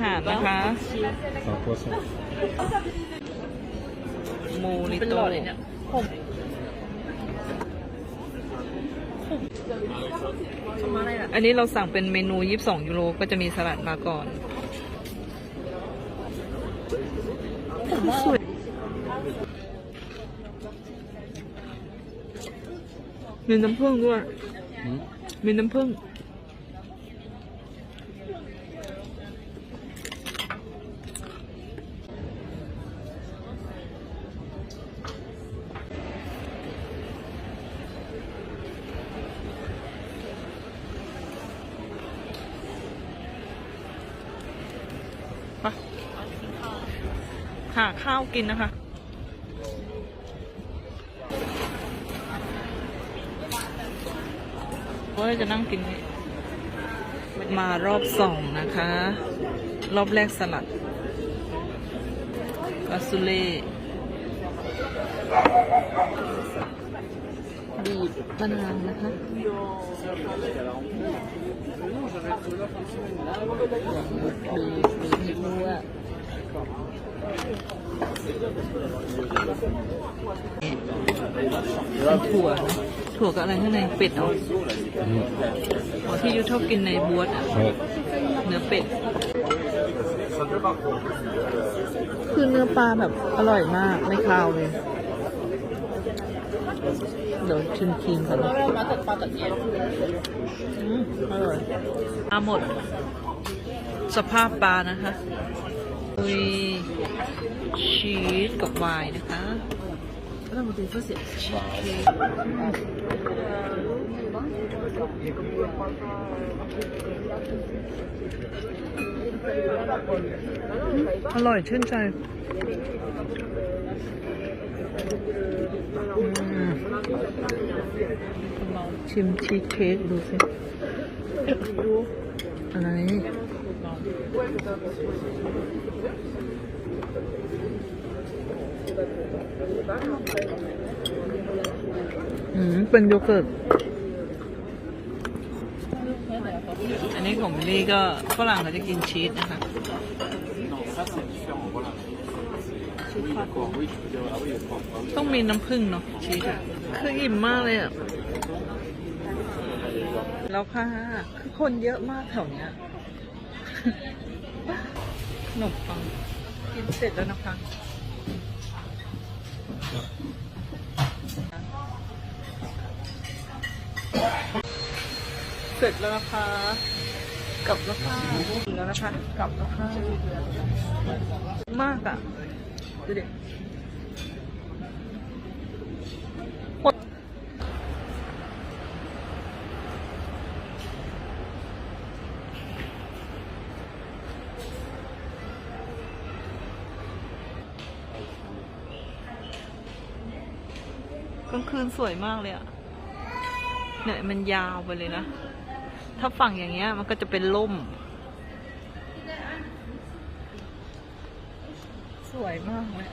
หารนะคะสองตัวสองโมริเป็นหโตลอดเลยเนี่ยผมมาอะไรอะอันนี้เราสั่งเป็นเมนู 22 ยูโร ก็จะมีสลัดมาก่อนสวยมีน้ำผึ้งด้วยอืมมีน้ำผึ้ง ไปหาข้าวกินนะคะก็จะนั่งกิน มารอบสองนะคะ รอบแรกสลัดกาซูเล่บีบมะนาวนะคะ บีบ ถั่วนะถั่วกับอะไรข้างในเป็ดเหรออืมอ๋อที่ยูชอบกินในบวชอะเออเนื้อเป็ด คือเนื้อปลาแบบอร่อยมากไม่คาวเลย เดี๋ยวชิมครีมก่อนนะมาตัดปลาตัดเย็นอืมอร่อยปลาหมด สภาพปลานะคะอุ ยชีสกับไวน์นะคะแล้วมันเป็นเพื่อเสียชีสเค้กอร่อยชื่นใจชิมชีสเค้กดูสิอะไร อืม เป็นโยเกิร์ต อันนี้ของบิลลี่ก็ฝรั่งเขาจะกินชีสนะคะ ต้องมีน้ำผึ้งเนาะชีสอะคืออิ่มมากเลยอะแล้วค่ะ คือคนเยอะมากแถวเนี้ย นมปังกินเสร็จแล้วนะคะเสร็จแล้วนะคะกลับแล้วค่ะแล้วนะคะกลับแล้วค่ะมากอะดูดิ กลางคืนสวยมากเลยอะเนี่ยมันยาวไปเลยนะ ถ้าฝั่งอย่างเงี้ยมันก็จะเป็นล่ม สวยมากเลย